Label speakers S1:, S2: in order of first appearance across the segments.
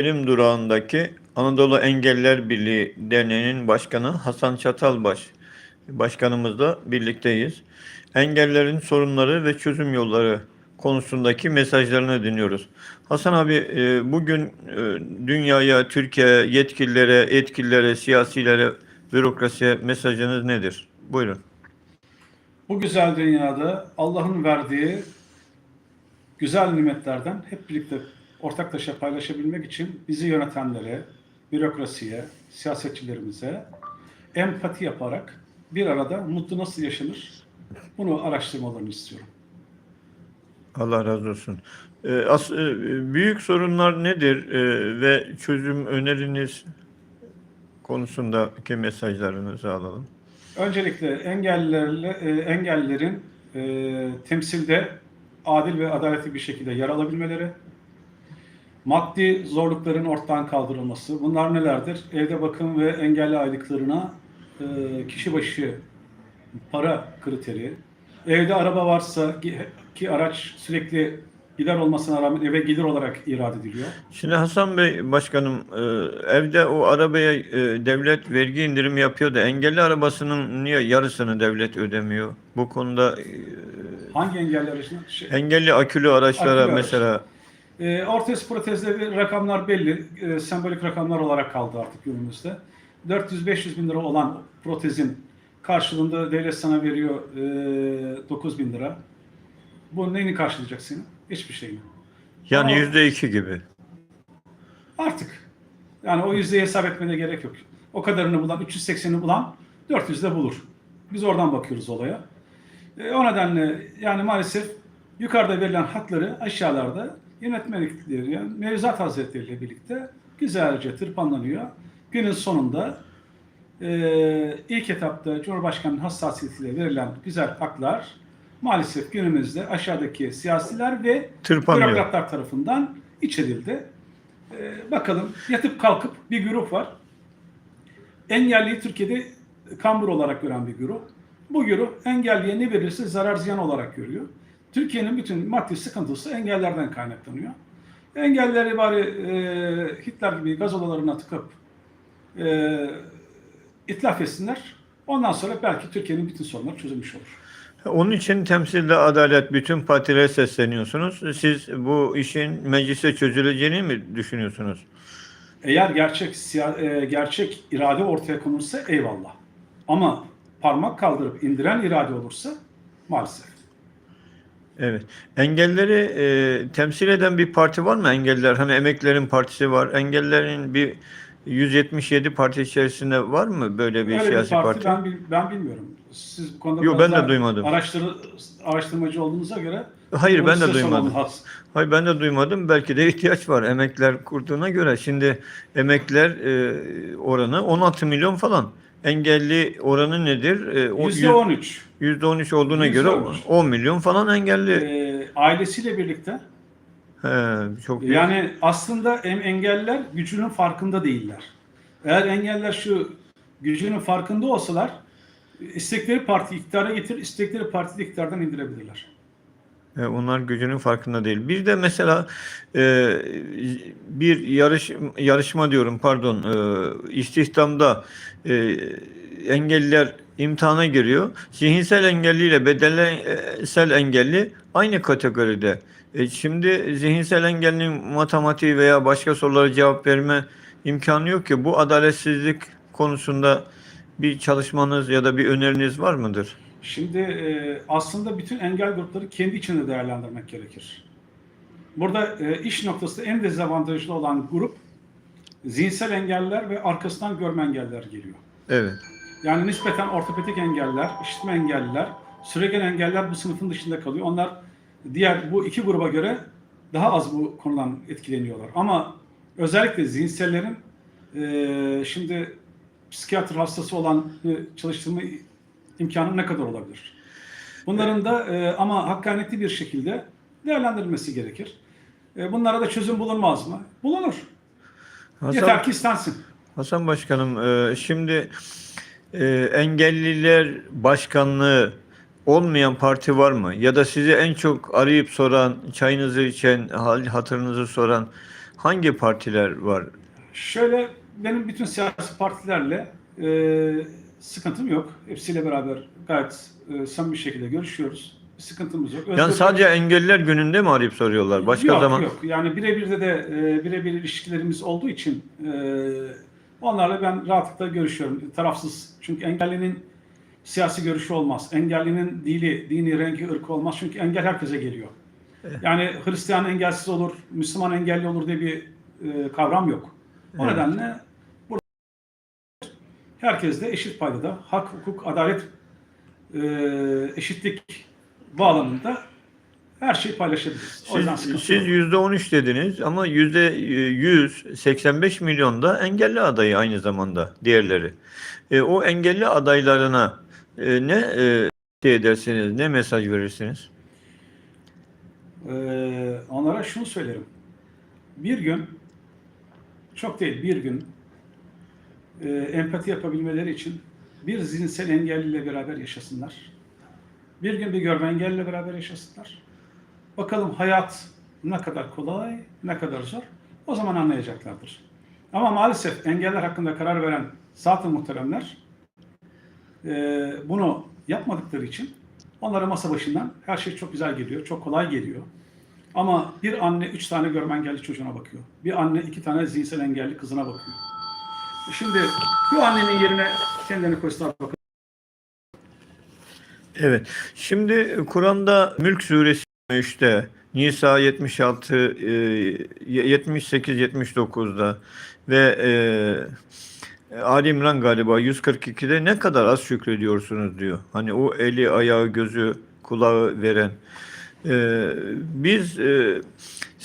S1: Bilim durağındaki Anadolu Engeller Birliği Derneği'nin başkanı Hasan Çatalbaş başkanımızla birlikteyiz. Engellerin sorunları ve çözüm yolları konusundaki mesajlarını dinliyoruz. Hasan abi e, bugün e, dünyaya, Türkiye'ye, yetkililere, etkililere, siyasilere, bürokrasiye mesajınız nedir? Buyurun.
S2: Bu güzel dünyada Allah'ın verdiği güzel nimetlerden hep birlikte ortaklaşa paylaşabilmek için bizi yönetenlere, bürokrasiye, siyasetçilerimize empati yaparak bir arada mutlu nasıl yaşanır bunu araştırmalarını istiyorum.
S1: Allah razı olsun. E, as, e, büyük sorunlar nedir e, ve çözüm öneriniz konusundaki mesajlarınızı alalım.
S2: Öncelikle engellilerle, e, engellilerin e, temsilde adil ve adaletli bir şekilde yer alabilmeleri, maddi zorlukların ortadan kaldırılması, bunlar nelerdir? Evde bakım ve engelli aylıklarına e, kişi başı para kriteri, evde araba varsa ki- ki araç sürekli gider olmasına rağmen eve gelir olarak irade ediliyor.
S1: Şimdi Hasan Bey Başkanım e, evde o arabaya e, devlet vergi indirimi yapıyor da engelli arabasının niye yarısını devlet ödemiyor? Bu konuda e,
S2: Hangi engelli aracına? Şey,
S1: engelli akülü araçlara
S2: Akülü araç. E, ortez protezde rakamlar belli. E, sembolik rakamlar olarak kaldı artık günümüzde. 400-500 bin lira olan protezin karşılığında devlet sana veriyor e, 9 bin lira. Bu neyini karşılayacak senin? Hiçbir şeyini.
S1: yani yüzde iki gibi.
S2: Artık. Yani o yüzdeyi hesap etmene gerek yok. O kadarını bulan, 380'i bulan 400'de bulur. Biz oradan bakıyoruz olaya. E, o nedenle yani maalesef yukarıda verilen hakları aşağılarda yönetmelikleri, yani mevzuat hazretleriyle birlikte güzelce tırpanlanıyor. Günün sonunda e, ilk etapta Cumhurbaşkanı'nın hassasiyetiyle verilen güzel haklar maalesef günümüzde aşağıdaki siyasiler ve
S1: Tırpanlıyor.
S2: bürokratlar tarafından içerildi. Ee, bakalım yatıp kalkıp bir grup var. Engelliyi Türkiye'de kambur olarak gören bir grup. Bu grup engelliye ne verirse zarar ziyan olarak görüyor. Türkiye'nin bütün maddi sıkıntısı engellerden kaynaklanıyor. Engellileri bari e, Hitler gibi gaz odalarına tıkıp e, itlaf etsinler. Ondan sonra belki Türkiye'nin bütün sorunları çözülmüş olur.
S1: Onun için temsilde adalet bütün partilere sesleniyorsunuz. Siz bu işin meclise çözüleceğini mi düşünüyorsunuz?
S2: Eğer gerçek e, gerçek irade ortaya konursa eyvallah. Ama parmak kaldırıp indiren irade olursa maalesef.
S1: Evet. Engelleri e, temsil eden bir parti var mı? Engelliler hani emeklilerin partisi var. Engellilerin bir 177 parti içerisinde var mı böyle bir
S2: Öyle bir
S1: siyasi
S2: parti,
S1: parti?
S2: Ben, bil- ben bilmiyorum. Siz bu konuda
S1: Yok, ben de duymadım.
S2: Araştırı, araştırmacı olduğunuza göre
S1: Hayır
S2: bunu
S1: ben de
S2: size
S1: duymadım. Hayır ben de duymadım. Belki de ihtiyaç var emekliler kurduğuna göre. Şimdi emekliler e, oranı 16 milyon falan. Engelli oranı nedir? E, o
S2: Yüzde
S1: yüz-
S2: on üç.
S1: %13 olduğuna
S2: Yüzde
S1: göre
S2: on üç.
S1: 10 milyon falan engelli.
S2: Ee, ailesiyle birlikte
S1: He, çok büyük.
S2: Yani aslında em- engelliler gücünün farkında değiller. Eğer engeller şu gücünün farkında olsalar istekleri parti iktidara getir, istekleri partide iktidardan indirebilirler.
S1: E, onlar gücünün farkında değil. Bir de mesela e, bir yarış yarışma diyorum pardon e, istihdamda e, engelliler imtihana giriyor. Zihinsel engelli ile bedensel engelli aynı kategoride. E, şimdi zihinsel engellinin matematiği veya başka sorulara cevap verme imkanı yok ki. Bu adaletsizlik konusunda bir çalışmanız ya da bir öneriniz var mıdır?
S2: Şimdi e, aslında bütün engel grupları kendi içinde değerlendirmek gerekir. Burada e, iş noktasında en dezavantajlı olan grup zihinsel engeller ve arkasından görme engeller geliyor.
S1: Evet.
S2: Yani nispeten ortopedik engeller, işitme engelliler, süregen engeller bu sınıfın dışında kalıyor. Onlar diğer bu iki gruba göre daha az bu konudan etkileniyorlar. Ama özellikle zihinsellerin e, şimdi psikiyatr hastası olan çalıştırma imkanı ne kadar olabilir? Bunların da e, ama hakkaniyetli bir şekilde değerlendirilmesi gerekir. E, bunlara da çözüm bulunmaz mı? Bulunur.
S1: Hasan-
S2: Yeter ki istensin.
S1: Hasan Başkanım, e, şimdi e, engelliler başkanlığı olmayan parti var mı? Ya da sizi en çok arayıp soran, çayınızı içen, hal hatırınızı soran hangi partiler var?
S2: Şöyle benim bütün siyasi partilerle e, sıkıntım yok. Hepsiyle beraber gayet e, samimi bir şekilde görüşüyoruz. Bir sıkıntımız yok.
S1: Yani
S2: Özgür-
S1: sadece engelliler gününde mi arayıp soruyorlar? Başka
S2: yok,
S1: zaman
S2: Yok yani birebir de de e, birebir ilişkilerimiz olduğu için e, onlarla ben rahatlıkla görüşüyorum. Tarafsız. Çünkü engellinin siyasi görüşü olmaz. Engellinin dili, dini, rengi, ırkı olmaz. Çünkü engel herkese geliyor. Yani Hristiyan engelsiz olur, Müslüman engelli olur diye bir e, kavram yok. O
S1: Evet.
S2: nedenle herkes de eşit paydada hak, hukuk, adalet, e, eşitlik bağlamında her şeyi paylaşabiliriz. O yüzden
S1: siz,
S2: sıkıntı
S1: siz
S2: yok.
S1: yüzde 13 dediniz ama yüzde 185 milyonda engelli adayı aynı zamanda diğerleri. E, o engelli adaylarına e, ne e, şey edersiniz, ne mesaj verirsiniz?
S2: Ee, onlara şunu söylerim. Bir gün, çok değil bir gün e, empati yapabilmeleri için bir zihinsel engelliyle beraber yaşasınlar. Bir gün bir görme engelliyle beraber yaşasınlar. Bakalım hayat ne kadar kolay, ne kadar zor. O zaman anlayacaklardır. Ama maalesef engeller hakkında karar veren zat-ı muhteremler e, bunu yapmadıkları için onlara masa başından her şey çok güzel geliyor, çok kolay geliyor. Ama bir anne üç tane görme engelli çocuğuna bakıyor. Bir anne iki tane zihinsel engelli kızına bakıyor. Şimdi bu annenin yerine kendilerini koysalar bakın.
S1: Evet. Şimdi Kur'an'da Mülk suresi 3'te, Nisa 76, e, 78, 79'da ve e, Ali İmran galiba 142'de ne kadar az şükrediyorsunuz diyor. Hani o eli, ayağı, gözü, kulağı veren. E, biz e,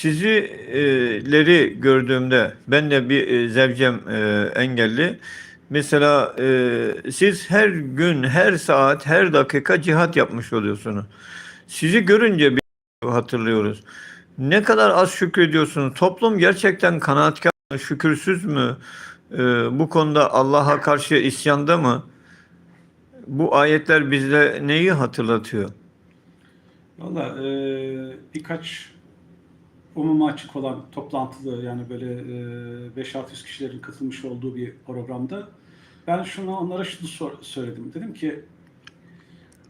S1: sizileri gördüğümde ben de bir e, zevcem e, engelli. Mesela e, siz her gün, her saat, her dakika cihat yapmış oluyorsunuz. Sizi görünce bir hatırlıyoruz. Ne kadar az şükrediyorsunuz. Toplum gerçekten kanaatkar mı, şükürsüz mü? Bu konuda Allah'a karşı isyanda mı? Bu ayetler bizde neyi hatırlatıyor?
S2: Valla e, birkaç umuma açık olan toplantılı yani böyle e, 5-600 kişilerin katılmış olduğu bir programda ben şunu onlara şunu sor- söyledim. Dedim ki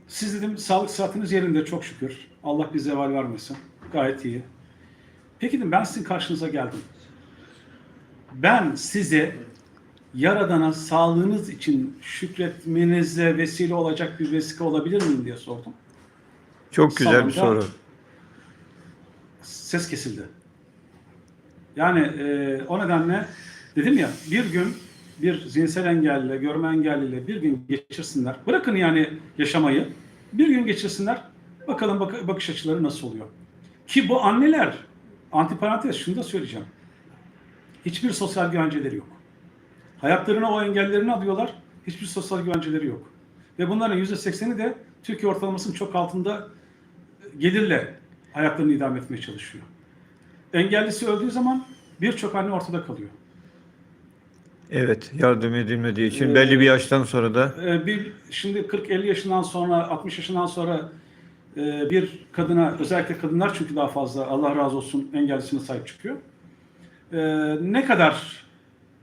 S2: siz dedim sağlık saatiniz yerinde çok şükür. Allah bize zeval vermesin. Gayet iyi. Peki dedim ben sizin karşınıza geldim. Ben size Yaradan'a sağlığınız için şükretmenize vesile olacak bir vesile olabilir miyim diye sordum.
S1: Çok güzel bir
S2: Salonda-
S1: soru.
S2: Ses kesildi. Yani e, o nedenle dedim ya bir gün bir zihinsel engelliyle, görme engelliyle bir gün geçirsinler. Bırakın yani yaşamayı. Bir gün geçirsinler. Bakalım bak- bakış açıları nasıl oluyor. Ki bu anneler antiparantez şunu da söyleyeceğim. Hiçbir sosyal güvenceleri yok. Hayatlarına o engellerini alıyorlar. Hiçbir sosyal güvenceleri yok. Ve bunların %80'i de Türkiye ortalamasının çok altında gelirle hayatlarını idame etmeye çalışıyor. Engellisi öldüğü zaman birçok anne ortada kalıyor.
S1: Evet, yardım edilmediği için
S2: Ee,
S1: belli bir yaştan sonra da
S2: Ee, bir şimdi 40-50 yaşından sonra, 60 yaşından sonra e, bir kadına, özellikle kadınlar çünkü daha fazla Allah razı olsun engellisine sahip çıkıyor. Ee, ne kadar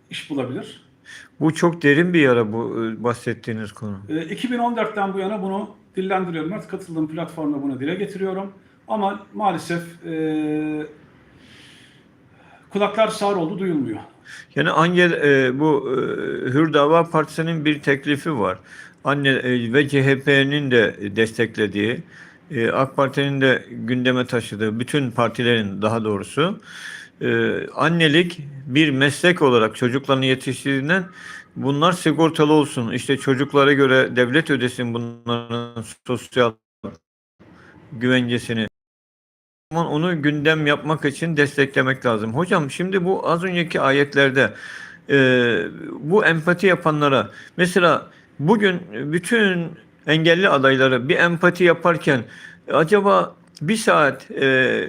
S2: iş bulabilir?
S1: bu çok derin bir yara bu e, bahsettiğiniz konu.
S2: Ee, 2014'ten bu yana bunu dillendiriyorum. Artık katıldığım platformda bunu dile getiriyorum. Ama maalesef e, kulaklar sağır oldu, duyulmuyor.
S1: Yani Angel e, bu e, Hür Dava Partisi'nin bir teklifi var. Anne e, ve CHP'nin de desteklediği, e, AK Parti'nin de gündeme taşıdığı, bütün partilerin daha doğrusu e, annelik bir meslek olarak çocuklarını yetiştirdiğinden bunlar sigortalı olsun. İşte çocuklara göre devlet ödesin bunların sosyal güvencesini. Zaman onu gündem yapmak için desteklemek lazım. Hocam şimdi bu az önceki ayetlerde e, bu empati yapanlara mesela bugün bütün engelli adayları bir empati yaparken acaba bir saat e,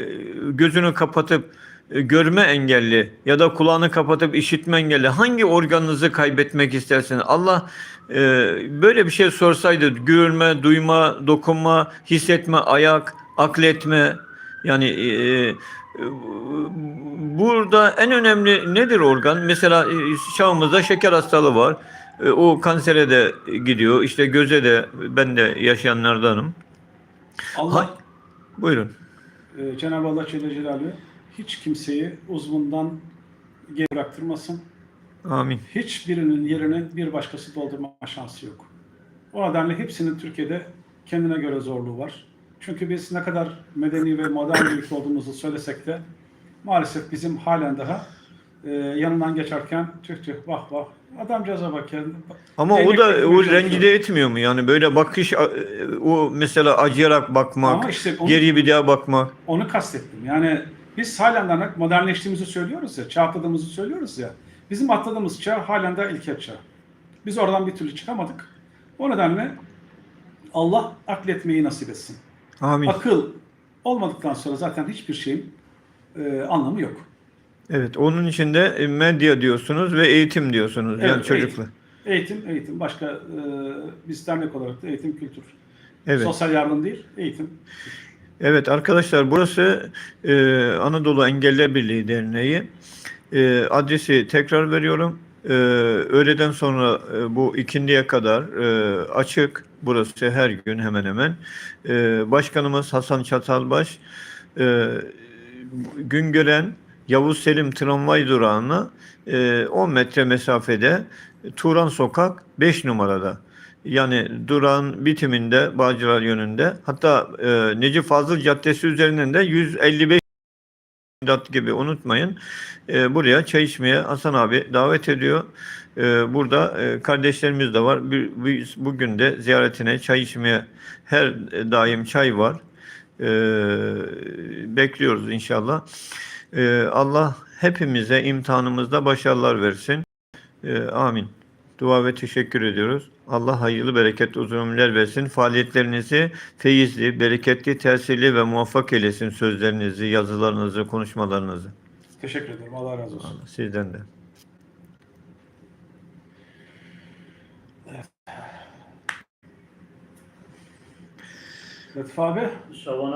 S1: gözünü kapatıp e, görme engelli ya da kulağını kapatıp işitme engelli hangi organınızı kaybetmek istersiniz? Allah e, böyle bir şey sorsaydı görme, duyma, dokunma, hissetme, ayak, akletme yani e, e, burada en önemli nedir organ? Mesela e, çağımızda şeker hastalığı var. E, O kansere de gidiyor. İşte göze de ben de yaşayanlardanım.
S2: Allah
S1: Hay- Buyurun.
S2: e, Cenab-ı Allah Celle Celaluhu hiç kimseyi uzvundan geri bıraktırmasın.
S1: Amin.
S2: Hiçbirinin yerini bir başkası doldurma şansı yok. O nedenle hepsinin Türkiye'de kendine göre zorluğu var. Çünkü biz ne kadar medeni ve modern bir ülke olduğumuzu söylesek de maalesef bizim halen daha e, yanından geçerken tüh tüh vah vah adamcağıza bak ya.
S1: Ama o da o rencide etmiyor mu? Yani böyle bakış a- o mesela acıyarak bakmak,
S2: Ama işte onu-
S1: geri bir daha bakmak.
S2: Onu kastettim. Yani biz halen daha modernleştiğimizi söylüyoruz ya, çağ atladığımızı söylüyoruz ya. Bizim atladığımız çağ halen daha ilkel çağ. Biz oradan bir türlü çıkamadık. O nedenle Allah akletmeyi nasip etsin.
S1: Amin.
S2: Akıl olmadıktan sonra zaten hiçbir şeyin e, anlamı yok.
S1: Evet, onun için de e, medya diyorsunuz ve eğitim diyorsunuz. yani
S2: Evet,
S1: çocukla.
S2: Eğitim, eğitim. Başka e, biz dernek olarak da eğitim kültür.
S1: Evet.
S2: Sosyal yardım değil, eğitim.
S1: Evet arkadaşlar burası e, Anadolu Engeller Birliği Derneği. E, adresi tekrar veriyorum. E, öğleden sonra e, bu ikindiye kadar e, açık. Burası her gün hemen hemen. E, başkanımız Hasan Çatalbaş e, Güngören Yavuz Selim tramvay durağına e, 10 metre mesafede Turan Sokak 5 numarada. Yani durağın bitiminde Bağcılar yönünde. Hatta e, Necip Fazıl Caddesi üzerinden de 155 dat gibi unutmayın. E, buraya çay içmeye Hasan abi davet ediyor. E, burada e, kardeşlerimiz de var. Biz bugün de ziyaretine çay içmeye her daim çay var. E, bekliyoruz inşallah. E, Allah hepimize imtihanımızda başarılar versin. E, amin. Dua ve teşekkür ediyoruz. Allah hayırlı, bereketli uzun ömürler versin. Faaliyetlerinizi feyizli, bereketli, tesirli ve muvaffak eylesin sözlerinizi, yazılarınızı, konuşmalarınızı.
S2: Teşekkür ederim. Allah razı olsun.
S1: Sizden de.
S2: Latif abi.
S3: Şaban